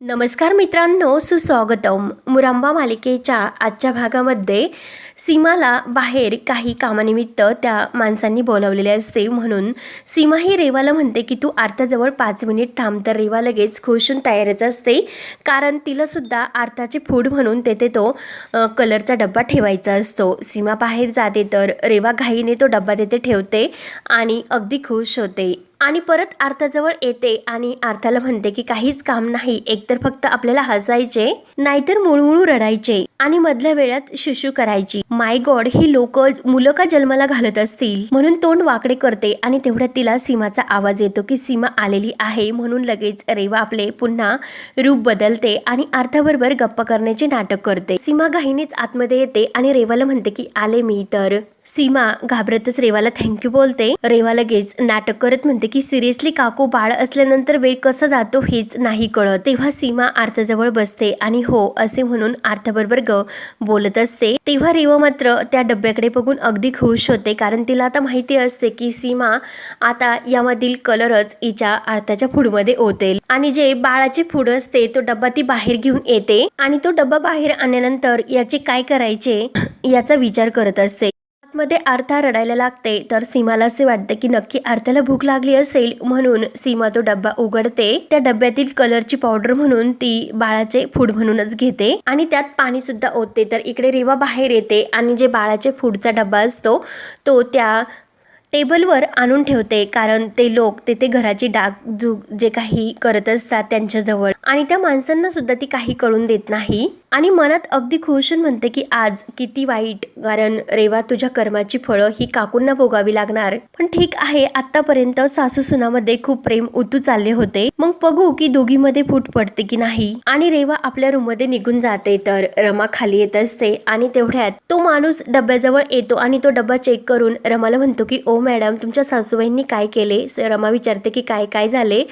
नमस्कार मित्रांनो सुस्वागतम. मुरांबा मालिकेच्या आजच्या भागामध्ये सीमाला बाहेर काही कामानिमित्त त्या माणसांनी बोलावलेले असते. म्हणून सीमा ही रेवाला म्हणते की तू आर्थाजवळ पाच मिनिट थांब तर रेवा लगेच खुश होऊन तयारच असते. कारण तिलासुद्धा आर्थाचे फूड म्हणून तेथे तो कलरचा डब्बा ठेवायचा असतो. सीमा बाहेर जाते तर रेवा घाईने तो डब्बा तेथे ठेवते आणि अगदी खुश होते. आणि परत आर्थाजवळ येते आणि आर्थाला म्हणते की काहीच काम नाही एकतर फक्त आपल्याला हसायचे नाहीतर मुळमुळू रडायचे आणि मधल्या वेळात शुशू करायची. माय गॉड ही लोक मुलं का जन्माला घालत असतील? म्हणून तोंड वाकडे करते आणि तेवढ्यात तिला सीमाचा आवाज येतो की सीमा आलेली आहे म्हणून लगेच रेवा आपले पुन्हा रूप बदलते आणि अर्थाबरोबर गप्पा करण्याचे नाटक करते. सीमा घाईनेच आतमध्ये येते आणि रेवाला म्हणते की आले मी तर. सीमा घाबरतच रेवाला थँक्यू बोलते. रेवा लगेच नाटक करत म्हणते की सिरियसली काकू बाळ असल्यानंतर वेळ कसा जातो हेच नाही कळत. तेव्हा सीमा आर्थाजवळ बसते आणि हो असे म्हणून आर्थाबरोबर ग बोलत असते. तेव्हा रेवा मात्र त्या डब्याकडे बघून अगदी खुश होते कारण तिला आता माहिती असते की सीमा आता यामधील कलरच हिच्या आर्थाच्या फूडमध्ये ओतेल. आणि जे बाळाचे फूड असते तो डब्बा ती बाहेर घेऊन येते आणि तो डब्बा बाहेर आणल्यानंतर याचे काय करायचे याचा विचार करत असते. मध्ये आर्था रडायला लागते. तर सीमाला असे वाटते की नक्की आर्थाला भूक लागली असेल म्हणून सीमा तो डब्बा उघडते. त्या डब्यातील कलरची पावडर म्हणून ती बाळाचे फूड म्हणूनच घेते आणि त्यात पाणी सुद्धा ओतते. तर इकडे रेवा बाहेर येते आणि जे बाळाचे फूडचा डब्बा असतो तो त्या टेबलवर आणून ठेवते. कारण ते लोक तेथे घराची डाग जु जे काही करत असतात त्यांच्याजवळ. आणि त्या माणसांना सुद्धा ती काही कळून देत नाही. आणि मनात अगदी खुश होऊन म्हणते की आज किती वाईट कारण रेवा तुझ्या कर्माची फळं ही काकूंना भोगावी लागणार. पण ठीक आहे आतापर्यंत सासू सुनामध्ये खूप प्रेम उतू चालले होते. मग बघू की दोघीमध्ये फूट पडते की नाही. आणि रेवा आपल्या रूममध्ये निघून जाते तर रमा खाली येत असते आणि तेवढ्यात तो माणूस डब्याजवळ येतो आणि तो डब्बा चेक करून रमाला म्हणतो की ओ मॅडम तुमच्या सासूबाईंनी काय केले? रमा विचारते की काय काय झाले?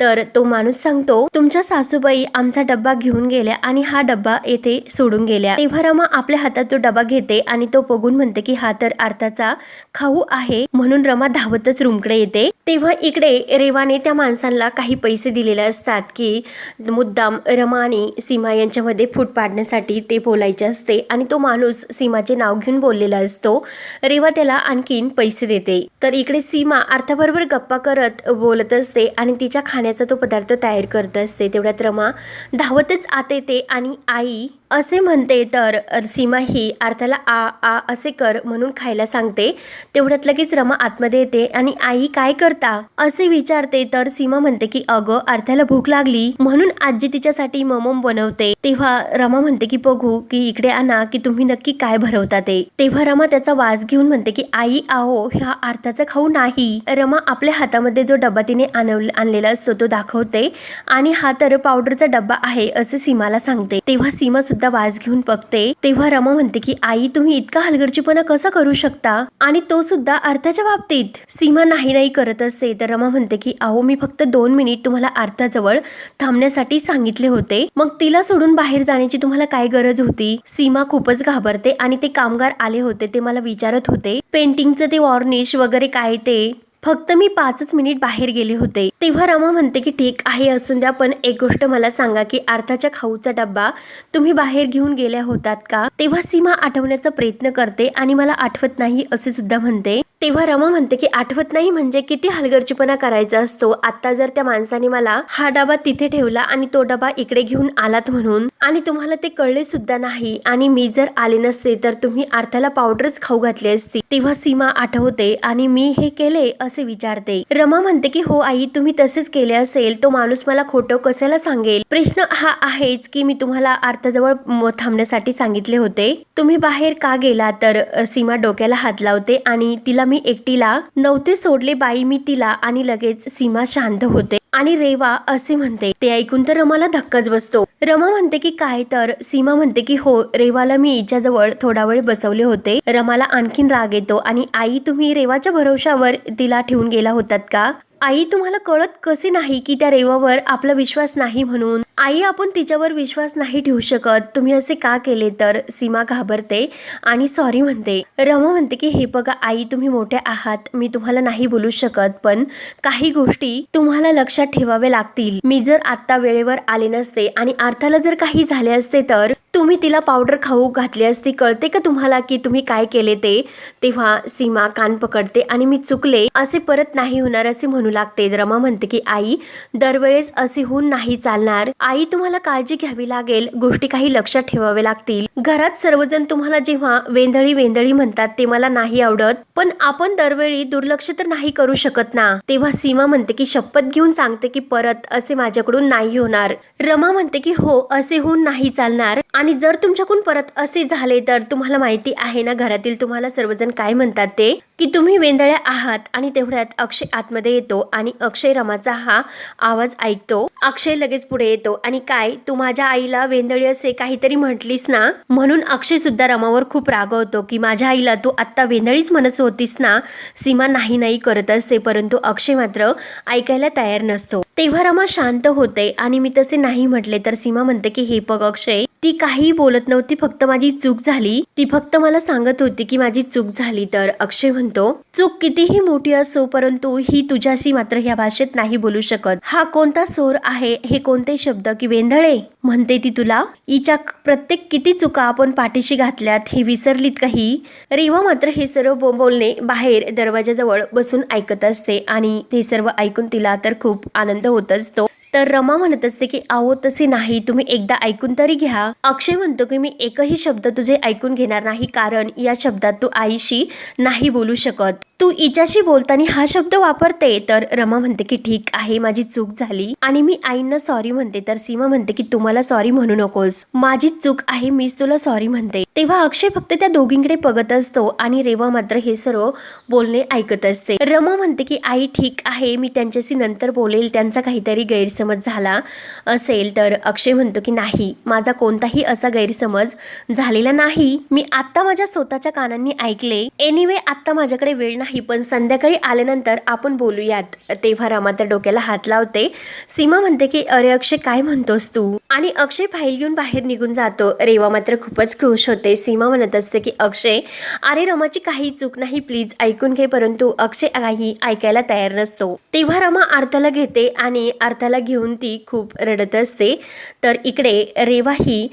तर तो माणूस सांगतो तुमच्या सासूबाई आमचा डब्बा घेऊन गेल्या आणि हा डब्बा येथे सोडून गेल्या. तेव्हा रमा आपल्या हातात तो डबा घेते आणि तो बघून म्हणते की हा तर अर्थाचा खाऊ आहे म्हणून रमा धावतच रूमकडे येते. तेव्हा इकडे रेवाने त्या माणसांना काही पैसे दिलेले असतात की मुद्दाम रमा आणि सीमा यांच्यामध्ये फूट पाडण्यासाठी ते बोलायचे असते आणि तो माणूस सीमाचे नाव घेऊन बोललेला असतो. रेवा त्याला आणखीन पैसे देते. तर इकडे सीमा अर्थाबरोबर गप्पा करत बोलत असते आणि तिच्या खाण्याचा तो पदार्थ तयार करत असते. तेवढ्यात रमा धावतच आत येते आणि आई sekali असे म्हणते तर सीमा ही अर्थाला आ आ असे कर म्हणून खायला सांगते. तेवढ्यात लगेच रमा आतमध्ये येते आणि आई काय करता? असे विचारते तर सीमा म्हणते की अगं अर्थाला भूक लागली. म्हणून आजी तिच्यासाठी ममम बनवते. तेव्हा रमा म्हणते की बघू की इकडे आणा की तुम्ही नक्की काय भरवता ते. तेव्हा रमा त्याचा वास घेऊन म्हणते की आई आहो ह्या अर्थाचा खाऊ नाही. रमा आपल्या हातामध्ये जो डब्बा तिने आणलेला असतो तो दाखवते. आणि हा तर पावडरचा डब्बा आहे असे सीमाला सांगते. तेव्हा सीमा सुद्धा वास घेऊन बघते तेव्हा रमा म्हणते की आई तुम्ही इतका हलगर्जीपणा कसा करू शकता? आणि तो सुद्धा अर्थाच्या बाबतीत. सीमा नाही नाही करत असते तर रमा म्हणते की अहो मी फक्त दोन मिनिट तुम्हाला अर्थाजवळ थांबण्यासाठी सांगितले होते. मग तिला सोडून बाहेर जाण्याची तुम्हाला काय गरज होती? सीमा खूपच घाबरते आणि ते कामगार आले होते ते मला विचारत होते. पेंटिंगचं ते वॉर्निश वगैरे काय ते? फक्त मी पाचच मिनिट बाहेर गेले होते. तेव्हा रमा म्हणते की ठीक आहे असून द्या पण एक गोष्ट मला सांगा की अर्थाच्या खाऊचा डब्बा तुम्ही बाहेर घेऊन गेल्या होतात का? तेव्हा सीमा आठवण्याचा प्रयत्न करते आणि मला आठवत नाही असे सुद्धा म्हणते. तेव्हा रमा म्हणते की आठवत नाही म्हणजे किती हलगर्जीपणा करायचा असतो. आता जर त्या माणसाने मला हा डबा तिथे ठेवला आणि तो डबा इकडे घेऊन आलात म्हणून आणि तुम्हाला ते कळले सुद्धा नाही आणि मी जर आले नसते तर तुम्ही अर्थाला पावडरच खाऊ घातली असती. तेव्हा सीमा आठवते आणि मी हे केले असे विचारते. रमा म्हणते की हो आई तुम्ही तसेच केले असेल तो माणूस मला खोटं कशाला सांगेल? प्रश्न हा आहेच की मी तुम्हाला अर्थाजवळ थांबण्यासाठी सांगितले होते. तुम्ही बाहेर का गेला तर सीमा डोक्याला हात लावते आणि तिला मी एकटीला नव्हते सोडले बाई मी तिला आणि लगेच सीमा शांत होते. आणि रेवा असे म्हणते ते ऐकून तर रमाला धक्काच बसतो. रमा म्हणते की काय तर. सीमा म्हणते की हो रेवाला मी हिच्याजवळ थोडा वेळ बसवले होते. रमाला आणखीन राग येतो आणि आई तुम्ही रेवाच्या भरोशावर तिला ठेवून गेला होतात का? आई तुम्हाला कळत कसे नाही की त्या रेवावर आपला विश्वास नाही म्हणून? आई आपण तिच्यावर विश्वास नाही ठेवू शकत. तुम्ही असे का केले? तर सीमा घाबरते आणि सॉरी म्हणते. रमा म्हणते की हे बघा आई तुम्ही मोठे आहात. मी तुम्हाला नाही बोलू शकत पण काही गोष्टी तुम्हाला लक्षात ठेवाव्या लागतील. मी जर आता वेळेवर आले नसते आणि अर्थाला जर काही झाले असते तर तुम्ही तिला पावडर खाऊ घातली असती कळते का तुम्हाला की तुम्ही काय केले ते? तेव्हा सीमा कान पकडते आणि मी चुकले असे परत नाही होणार असे म्हणू लागते. रमा म्हणते की आई दरवेळेस असे होऊन नाही चालणार. आई तुम्हाला काळजी घ्यावी लागेल. गोष्टी काही लक्षात ठेवावे लागतील. घरात सर्वजण तुम्हाला जेव्हा वेंधळी वेंधळी म्हणतात ते मला नाही आवडत. पण आपण दरवेळी दुर्लक्ष तर नाही करू शकत ना? तेव्हा सीमा म्हणते की शपथ घेऊन सांगते की परत असे माझ्याकडून नाही होणार. रमा म्हणते की हो असे होऊन नाही चालणार. आणि जर तुमच्याकडून परत असे झाले तर तुम्हाला माहिती आहे ना घरातील तुम्हाला सर्वजण काय म्हणतात ते? की तुम्ही वेंदळ्या आहात आणि तेवढ्यात अक्षय आतमध्ये येतो आणि अक्षय रमाचा हा आवाज ऐकतो. अक्षय लगेच पुढे येतो. आणि काय तू माझ्या आईला वेंदळी असे काहीतरी म्हटलीस ना? म्हणून अक्षय सुद्धा रमावर खूप रागवतो की माझ्या आईला तू आत्ता वेंदळीच म्हणत होतीस ना? सीमा नाही नाही करत असते परंतु अक्षय मात्र ऐकायला तयार नसतो. तेव्हा रमा शांत होते आणि मी तसे नाही म्हटले तर सीमा म्हणते की हे बघ अक्षय ती काही बोलत नव्हती फक्त माझी चूक झाली. ती फक्त मला सांगत होती की माझी चूक झाली. तर अक्षय म्हणतो चूक कितीही मोठी असो परंतु ही तुझ्याशी मात्र ह्या भाषेत नाही बोलू शकत. हा कोणता सोर आहे? हे कोणते शब्द की वेंधळे? म्हणते ती तुला. हिच्या प्रत्येक किती चुका आपण पाठीशी घातल्यात हे विसरलीत काही? रेवा मात्र हे सर्व बोलणे बाहेर दरवाजाजवळ बसून ऐकत असते आणि ते सर्व ऐकून तिला तर खूप आनंद होत असतो तर रमा म्हणत असते की आहो तसे नाही. तुम्ही एकदा ऐकून तरी घ्या. अक्षय म्हणतो की मी एकही शब्द तुझे ऐकून घेणार नाही कारण या शब्दात तू आईशी नाही बोलू शकत. तू इच्याशी बोलताना हा शब्द वापरते. तर रमा म्हणते की ठीक आहे माझी चूक झाली आणि मी आईंना सॉरी म्हणते. तर सीमा म्हणते की तुम्हाला सॉरी म्हणू नकोस. माझी चूक आहे मीच तुला सॉरी म्हणते. तेव्हा अक्षय फक्त त्या दोघींकडे बघत असतो आणि रेवा मात्र हे सर्व बोलणे ऐकत असते. रमा म्हणते की आई ठीक आहे मी त्यांच्याशी नंतर बोलेल. त्यांचा काहीतरी गैरसमज झाला असेल तर अक्षय म्हणतो की नाही माझा कोणताही असा गैरसमज झालेला नाही. मी आत्ता माझ्या स्वतःच्या कानांनी ऐकले. एनिवे आत्ता माझ्याकडे वेळ नाही पण संध्याकाळी आल्यानंतर आपण बोलूयात. तेव्हा रमा तर डोक्याला हात लावते. सीमा म्हणते की अरे अक्षय काय म्हणतोस तू? आणि अक्षय फाईल घेऊन बाहेर निघून जातो. रेवा मात्र खूपच खुश होते. सीमा म्हणत असते की अक्षय अरे रमाची काही चूक नाही प्लीज ऐकून घे परंतु अक्षय काही ऐकायला तयार नसतो. तेव्हा रमा अर्थाला घेते आणि अर्थाला घेऊन घेऊन ती खूप रडत असते. तर इकडे रेवा ही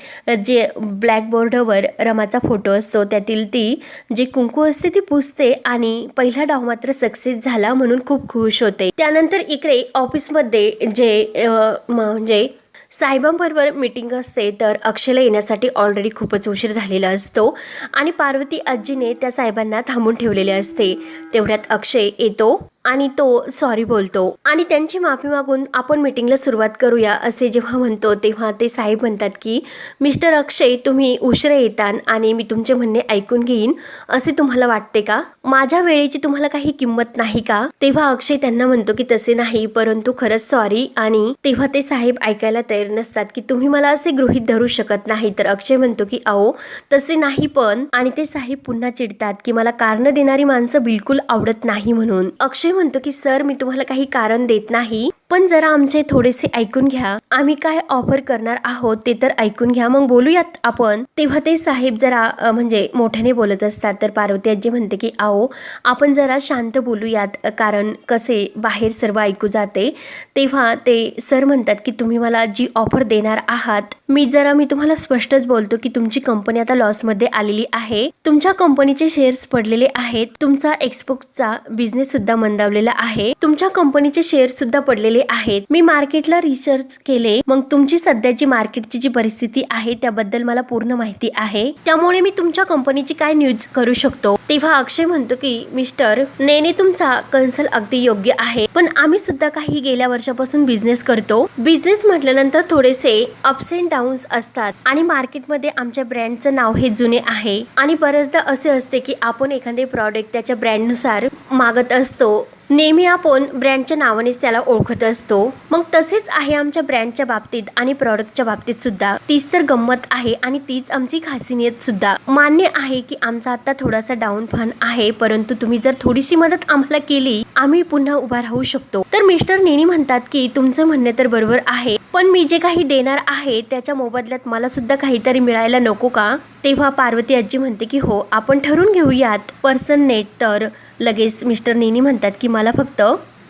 जे ब्लॅकबोर्डवर रमाचा फोटो असतो त्यातील ती जे कुंकू असते ती पुसते आणि पहिला डाव मात्र सक्सेस झाला म्हणून खूप खुश होते. त्यानंतर इकडे ऑफिसमध्ये जे अ, म्हणजे साहेबांबरोबर मीटिंग असते तर अक्षयला येण्यासाठी ऑलरेडी खूपच उशीर झालेला असतो आणि पार्वती आजीने त्या साहेबांना थांबून ठेवलेले असते. तेवढ्यात अक्षय येतो. आणि तो सॉरी बोलतो. आणि त्यांची माफी मागून आपण मीटिंगला सुरुवात करूया असे जेव्हा म्हणतो तेव्हा ते साहेब म्हणतात की मिस्टर अक्षय तुम्ही उशिरा येतान आणि मी तुमचे म्हणणे ऐकून घेईन असे तुम्हाला वाटते का? माझ्या वेळेची तुम्हाला काही किंमत नाही का? तेव्हा अक्षय त्यांना म्हणतो की तसे नाही परंतु खरंच सॉरी आणि तेव्हा ते साहेब ऐकायला तयार नसतात की तुम्ही मला असे गृहीत धरू शकत नाही. तर अक्षय म्हणतो की अहो तसे नाही पण. आणि ते साहेब पुन्हा चिडतात की मला कारण देणारी माणसं बिलकुल आवडत नाही म्हणून. अक्षय म्हणतो की सर मी तुम्हाला काही कारण देत नाही. पण जरा आमचे थोडेसे ऐकून घ्या. आम्ही काय ऑफर करणार आहोत ते तर ऐकून घ्या. मग बोलूयात आपण. तेव्हा ते साहेब जरा म्हणजे मोठ्याने बोलत असतात. तर पार्वती आजी म्हणते की आओ आपण जरा शांत बोलूयात. कारण कसे बाहेर सर्व ऐकू जाते. तेव्हा ते सर म्हणतात की तुम्ही मला जी ऑफर देणार आहात मी जरा मी तुम्हाला स्पष्टच बोलतो की तुमची कंपनी आता लॉसमध्ये आलेली आहे. तुमच्या कंपनीचे शेअर्स पडलेले आहेत. तुमचा एक्सपोर्टचा बिझनेस सुद्धा मंदावलेला आहे. तुमच्या कंपनीचे शेअर्स सुद्धा पडलेले आहेत. मी मार्केटला रिसर्च केले. मग तुमची सध्याची मार्केटची जी परिस्थिती आहे त्याबद्दल मला पूर्ण माहिती आहे. त्यामुळे मी तुमच्या कंपनीची काय न्यूज करू शकतो? तेव्हा अक्षय म्हणतो की मिस्टर नेने तुमचा कन्सल अगदी योग्य आहे. पण आम्ही सुद्धा काही गेल्या वर्षापासून बिझनेस करतो. बिझनेस म्हटल्यानंतर थोडेसे अप्स अँड डाऊन्स असतात. आणि मार्केटमध्ये आमच्या ब्रँडचं नाव हे जुने आहे. आणि बरेचदा असे असते की आपण एखादे प्रॉडक्ट त्याच्या ब्रँडनुसार मागत असतो. नेहमी आपण ब्रँडच्या नावानेच त्याला ओळखत असतो. मग तसेच आहे आमच्या ब्रँडच्या बाबतीत आणि प्रॉडक्टच्या बाबतीत सुद्धा. तीच तर गंमत आहे आणि तीच आमची खासियत सुद्धा. मान्य आहे की आमचा आता थोडासा डाऊन फन आहे परंतु तुम्ही जर थोडीशी मदत आम्हाला केली आम्ही पुन्हा उभा राहू शकतो. तर मिस्टर नेनी म्हणतात की तुमचं म्हणणे तर बरोबर आहे पण मी जे काही देणार आहे त्याच्या मोबदल्यात मला सुद्धा काहीतरी मिळायला नको का? तेव्हा पार्वती आजी म्हणते की हो आपण ठरून घेऊयात. पर्सन नेट तर लगेच मिस्टर नेनी म्हणतात की मला फक्त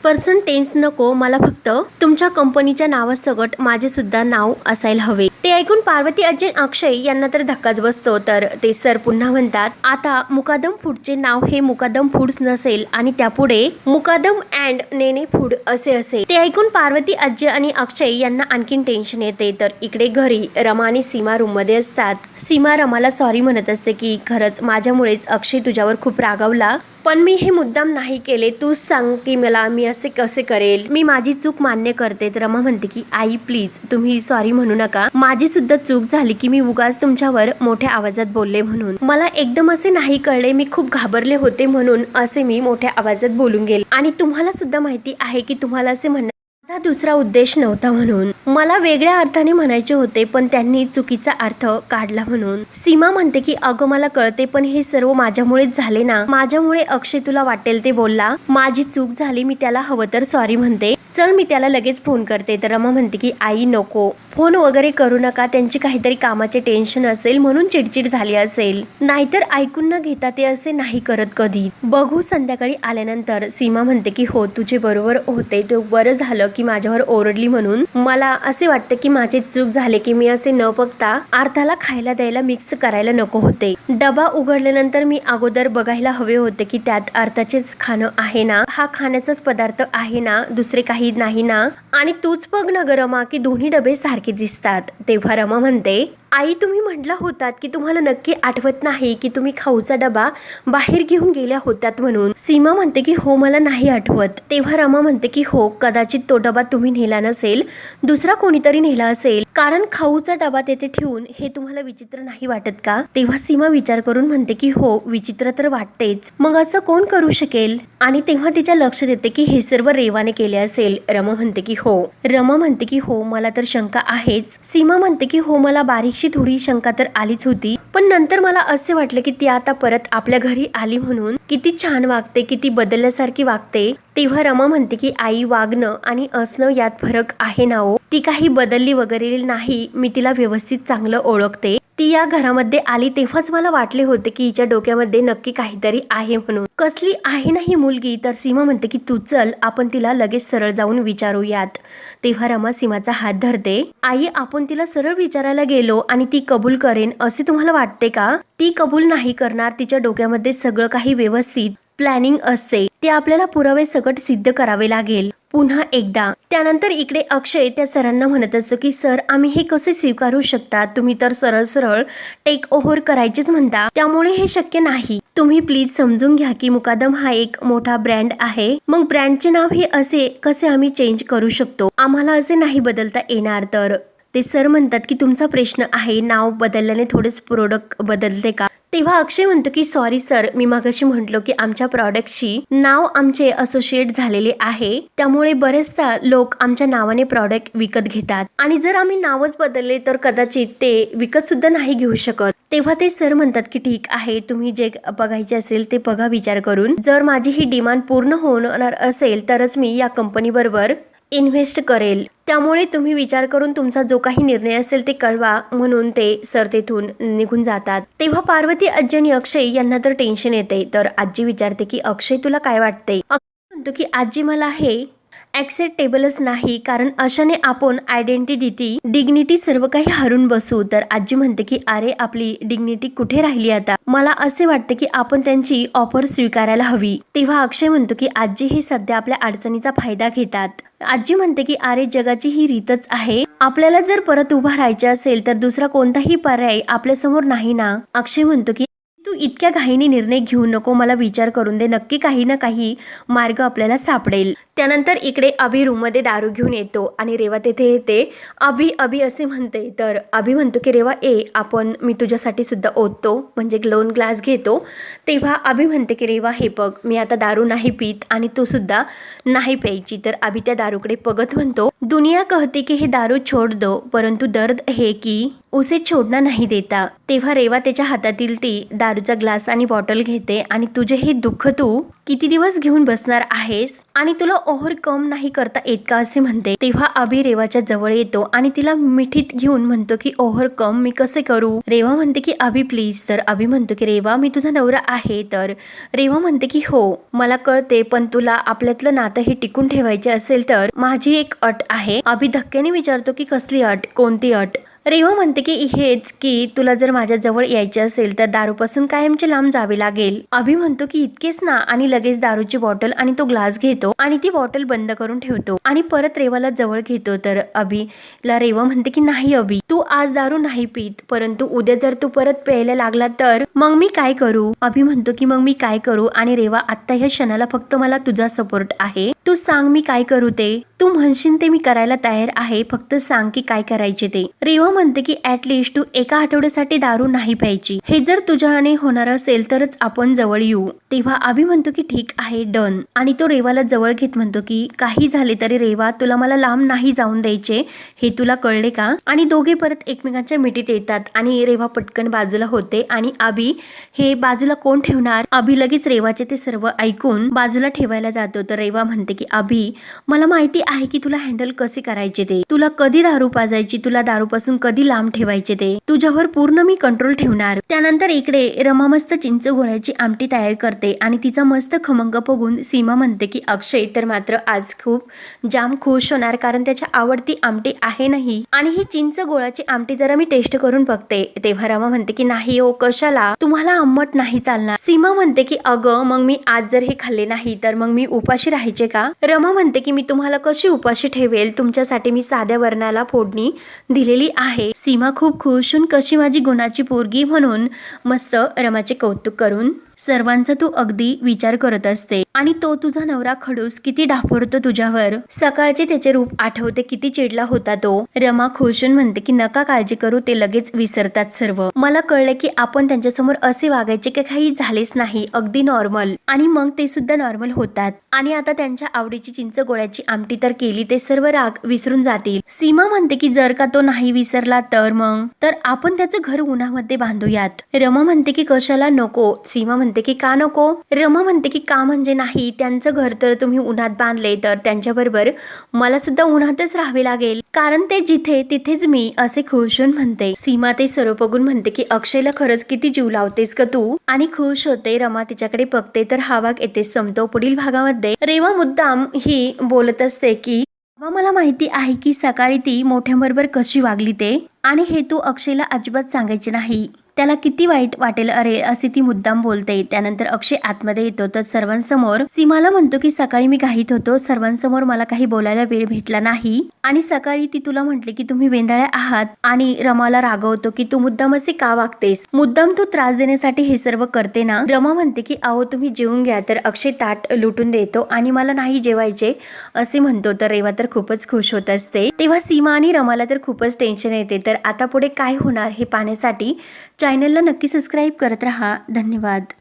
पर्सन टेन्स नको मला फक्त तुमच्या कंपनीच्या नावासकट माझे सुद्धा नाव असायला हवे. ते ऐकून पार्वती अजय अक्षय यांना तर धक्काच बसतो तर ते सर पुन्हा म्हणतात आता मुकादम फूडचे नाव हे मुकादम फूड्स नसेल आणि त्यापुढे मुकादम अँड नेने फूड असे असेल. ते ऐकून पार्वती अजय आणि अक्षय यांना आणखीन टेन्शन येते तर इकडे घरी रमा आणि सीमा रूममध्ये असतात. सीमा रमाला सॉरी म्हणत असते की खरंच माझ्यामुळेच अक्षय तुझ्यावर खूप रागावला. पण मी हे मुद्दाम नाही केले. तूच सांग की मला मी असे कसे करेल. मी माझी चूक मान्य करते. तर रमा म्हणते की आई प्लीज तुम्ही सॉरी म्हणू नका. माझी सुद्धा चूक झाली की मी उगाच तुमच्यावर मोठ्या आवाजात बोलले म्हणून. मला एकदम असे नाही कळले. मी खूप घाबरले होते म्हणून असे मी मोठ्या आवाजात बोलून गेले. आणि तुम्हाला सुद्धा माहिती आहे की तुम्हाला असे म्हणणं माझा दुसरा उद्देश नव्हता म्हणून. मला वेगळ्या अर्थाने म्हणायचे होते पण त्यांनी चुकीचा अर्थ काढला म्हणून. सीमा म्हणते की अगं मला कळते पण हे सर्व माझ्यामुळेच झाले ना? माझ्यामुळे अक्षय तुला वाटेल ते बोलला? माझी चूक झाली मी त्याला हवं तर सॉरी म्हणते. चल मी त्याला लगेच फोन करते. तर रमा म्हणते की आई नको. फोन वगैरे करू नका. त्यांची काहीतरी कामाचे टेन्शन असेल म्हणून चिडचिड झाली असेल. नाहीतर ऐकून न घेता ते असे नाही करत कधी. बघू संध्याकाळी आल्यानंतर सीमा म्हणते की हो तुझे बरोबर होते. ते बरं झालं की माझ्यावर ओरडली म्हणून. मला असे वाटते की माझी चूक झाले की मी असे न बघता अर्थाला खायला द्यायला मिक्स करायला नको होते. डबा उघडल्यानंतर मी अगोदर बघायला हवे होते की त्यात अर्थाचेच खाणं आहे ना? हा खाण्याचाच पदार्थ आहे ना? दुसरे काही नाही ना? आणि तूच बघ ना ग रमा की दोन्ही डबे सारखे दिसतात. तेव्हा रमा म्हणते आई तुम्ही म्हटला होतात की तुम्हाला नक्की आठवत नाही की तुम्ही खाऊचा डबा बाहेर घेऊन गेल्या होत्यात म्हणून. सीमा म्हणते की हो मला नाही आठवत. तेव्हा रमा म्हणते की हो कदाचित तो डबा तुम्ही नेला नसेल दुसरा कोणीतरी नेला असेल. कारण खाऊचा डबा तेथे ठेवून हे तुम्हाला विचित्र नाही वाटत का? तेव्हा सीमा विचार करून म्हणते की हो विचित्र तर वाटतेच. मग असं कोण करू शकेल? आणि तेव्हा तिच्या लक्ष देते की हे सर्व रेवाने केले असेल. रमा म्हणते की हो. रमा म्हणते की हो मला तर शंका आहेच. सीमा म्हणते की हो मला बारीक अशी थोडी शंका तर आलीच होती. पण नंतर मला असे वाटले की ती आता परत आपल्या घरी आली म्हणून किती छान वागते किती बदलल्यासारखी वागते. तेव्हा रमा म्हणते की आई वागणं आणि असणं यात फरक आहे ना हो. ती काही बदलली वगैरे नाही. मी तिला व्यवस्थित चांगलं ओळखते. ती या घरामध्ये आली तेव्हाच मला वाटले होते की हिच्या डोक्यामध्ये नक्की काहीतरी आहे म्हणून. कसली आहे ना ही मुलगी? तर सीमा म्हणते की तू चल आपण तिला लगेच सरळ जाऊन विचारूयात. तेव्हा रमा सीमाचा हात धरते. आई आपण तिला सरळ विचारायला गेलो आणि ती कबूल करेन असे तुम्हाला वाटते का? ती कबूल नाही करणार. तिच्या डोक्यामध्ये सगळं काही व्यवस्थित प्लॅनिंग असते. ते आपल्याला पुरावे सकट सिद्ध करावे लागेल. पुन्हा एकदा. त्यानंतर इकडे अक्षय त्या सरांना म्हणत असतो की सर आम्ही हे कसे स्वीकारू शकता? तुम्ही तर सरळ सरळ टेक ओव्हर करायचेच म्हणता. त्यामुळे हे शक्य नाही. तुम्ही प्लीज समजून घ्या की मुकादम हा एक मोठा ब्रँड आहे. मग ब्रँडचे नाव हे असे कसे आम्ही चेंज करू शकतो? आम्हाला असे नाही बदलता येणार तर? ते सर म्हणतात की तुमचा प्रश्न आहे. नाव बदलल्याने थोडेच प्रोडक्ट बदलते का? तेव्हा अक्षय म्हणतो की सॉरी सर मी मागाशी म्हटलो की आमच्या प्रॉडक्टशी नाव आमचे असोसिएट झालेले आहे. त्यामुळे बरेचदा लोक आमच्या नावाने प्रॉडक्ट विकत घेतात. आणि जर आम्ही नावच बदलले तर कदाचित ते विकत सुद्धा नाही घेऊ शकत. तेव्हा ते सर म्हणतात की ठीक आहे. तुम्ही जे बघायचे असेल ते बघा विचार करून. जर माझी ही डिमांड पूर्ण होणार असेल तरच मी या कंपनी बरोबर इन्व्हेस्ट करेल. त्यामुळे तुम्ही विचार करून तुमचा जो काही निर्णय असेल ते कळवा म्हणून ते सर तेथून निघून जातात. तेव्हा पार्वती आजी आणि अक्षय यांना तर टेन्शन येते. तर आजी विचारते की अक्षय तुला काय वाटते म्हणतो की आजी मला हे ॲक्सेप्टेबलच नाही कारण अशाने आपण आयडेंटिटी डिग्निटी सर्व काही हरून बसू. तर आजी म्हणते की अरे आपली डिग्निटी कुठे राहिली आता? मला असे वाटते की आपण त्यांची ऑफर स्वीकारायला हवी. तेव्हा अक्षय म्हणतो की आजी हे सध्या आपल्या अडचणीचा फायदा घेतात. आजी म्हणते की अरे जगाची ही रीतच आहे. आपल्याला जर परत उभा राहायचे असेल तर दुसरा कोणताही पर्याय आपल्यासमोर नाही ना? अक्षय म्हणतो की तू इतक्या घाईने निर्णय घेऊ नको. मला विचार करून दे. नक्की काही ना काही मार्ग आपल्याला सापडेल. त्यानंतर इकडे अभि रूममध्ये दारू घेऊन येतो आणि रेवा तेथे येते. अभि अभि असे म्हणते तर अभि म्हणतो की रेवा ए आपण मी तुझ्यासाठी सुद्धा ओततो म्हणजे लोन ग्लास घेतो. तेव्हा अभि म्हणते की रेवा हे बघ मी आता दारू नाही पित आणि तू सुद्धा नाही प्यायची. तर अभि त्या दारूकडे पगत म्हणतो दुनिया कहते की हे दारू छोड दो परंतु दर्द हे की उसे छोडना नाही देता. तेव्हा रेवा त्याच्या हातातील ती दारूचा ग्लास आणि बॉटल घेते आणि तुझे हे दुःख तू किती दिवस घेऊन बसणार आहेस आणि तुला ओव्हरकम नाही करता येत का असे म्हणते. तेव्हा अभि रेवाच्या जवळ येतो आणि तिला मिठीत घेऊन म्हणतो की ओव्हरकम मी कसे करू? रेवा म्हणते की अभि प्लीज तर अभि म्हणतो की रेवा मी तुझा नवरा आहे. तर रेवा म्हणते की हो मला कळते पण तुला आपल्यातलं नातं हे टिकून ठेवायचे असेल तर माझी एक अट आहे. अभि धक्क्याने विचारतो की कसली अट? कोणती अट? रेवा हो म्हणते की हेच की तुला जर माझ्याजवळ यायचे असेल तर दारूपासून कायमचे लांब जावे लागेल. अभि म्हणतो की इतकेच ना आणि लगेच दारूची बॉटल आणि तो ग्लास घेतो आणि ती बॉटल बंद करून ठेवतो आणि परत रेवाला जवळ घेतो. तर अभिला रेवा म्हणते की नाही अभि तू आज दारू नाही पित परंतु उद्या जर तू परत प्यायला लागला तर मग मी काय करू? अभि म्हणतो की मग मी काय करू? आणि रेवा आत्ता ह्या क्षणाला फक्त मला तुझा सपोर्ट आहे. तू सांग मी काय करू ते. तू म्हणशील ते मी करायला तयार आहे फक्त सांग की काय करायचे ते. रेवा म्हणते की ऍटलिस्ट तू एका आठवड्यासाठी दारू नाही प्यायची. हे जर तुझ्याने होणार असेल तरच आपण जवळ येऊ. तेव्हा आभी म्हणतो की ठीक आहे डन. आणि तो रेवाला जवळ घेत म्हणतो की काही झाले तरी रेवा तुला मला लांब नाही जाऊन द्यायचे हे तुला कळले का? आणि दोघे परत एकमेकांच्या मिठीत येतात आणि रेवा पटकन बाजूला होते आणि आभी हे बाजूला कोण ठेवणार? आभी लगेच रेवाचे ते सर्व ऐकून बाजूला ठेवायला जातो. तर रेवा म्हणते की अभि मला माहिती आहे की तुला हँडल कसे करायचे ते? तुला कधी दारू पाजायची? तुला दारूपासून कधी लांब ठेवायचे ते? तुझ्यावर पूर्ण मी कंट्रोल ठेवणार. त्यानंतर इकडे रमा मस्त चिंच गोळ्याची आमटी तयार करते आणि तिचा मस्त खमंग बघून सीमा म्हणते की अक्षय तर मात्र आज खूप जाम खुश होणार कारण त्याच्या आवडती आमटी आहे नाही. आणि ही चिंच गोळाची आमटी जरा मी टेस्ट करून बघते. तेव्हा रमा म्हणते की नाही हो कशाला? तुम्हाला आंबट नाही चालणार. सीमा म्हणते की अगं मग मी आज जर हे खाल्ले नाही तर मग मी उपाशी राहायचे का? रमा म्हणते की मी तुम्हाला कशी उपाशी ठेवेल? तुमच्यासाठी मी साध्या वर्णाला फोडणी दिलेली आहे. सीमा खूप खुश होऊन कशी माझी गुणाची पोरगी म्हणून मस्त रमाचे कौतुक करून सर्वांचा तू अगदी विचार करत असते. आणि तो तुझा नवरा खडूस किती डाफरतो तुझ्यावर. सकाळचे त्याचे रूप आठवते किती चिडला होता तो. रमा खुशून म्हणते की नका काळजी करू ते लगेच विसरतात सर्व. मला कळलं की आपण त्यांच्यासमोर असे वागायचे की काही झालेच नाही अगदी नॉर्मल आणि मग ते सुद्धा नॉर्मल होतात. आणि आता त्यांच्या आवडीची चिंच गोळ्याची आमटी तर केली ते सर्व राग विसरून जातील. सीमा म्हणते की जर का तो नाही विसरला तर मग? तर आपण त्याचं घर उन्हामध्ये बांधूयात. रमा म्हणते की कशाला नको? सीमा म्हणते की का नको? रमा म्हणते की का म्हणजे नाही? त्यांचं घर तर तुम्ही उन्हात बांधले तर त्यांच्याबरोबर मला सुद्धा उन्हातच राहावे लागेल. कारण ते जिथे तिथेच मी असे खुश होऊन म्हणते. सीमा ते सर्व बघून म्हणते की अक्षयला खरंच किती जीव लावतेस का तू? आणि खुश होते रमा तिच्याकडे बघते तर हा भाग येथे संपतो पुढील भागामध्ये. रेवा मुद्दाम ही बोलत असते की मला माहिती आहे की सकाळी ती मोठ्यांबरोबर कशी वागली ते? आणि हे तू अक्षयला अजिबात सांगायचे नाही. त्याला किती वाईट वाटेल? अरे असे ती मुद्दाम बोलते. त्यानंतर अक्षय आतमध्ये येतो. तर सर्वांसमोर सीमाला म्हणतो की सकाळी मी घाईत होतो. सर्वांसमोर मला काही बोलायला वेळ भेटला नाही. आणि सकाळी ती तुला म्हटली की तुम्ही वेंदाळ्या आहात आणि रमाला रागवतो की तू मुद्दाम असे का वागतेस? मुद्दाम तू त्रास देण्यासाठी हे सर्व करते ना? रमा म्हणते की अहो तुम्ही जेवून घ्या. तर अक्षय ताट लुटून देतो आणि मला नाही जेवायचे असे म्हणतो. तर रेवा तर खूपच खुश होत असते. तेव्हा सीमा आणि रमाला तर खूपच टेन्शन येते. तर आता पुढे काय होणार हे पाहण्यासाठी चॅनलला नक्की सबस्क्राईब करत रहा. धन्यवाद.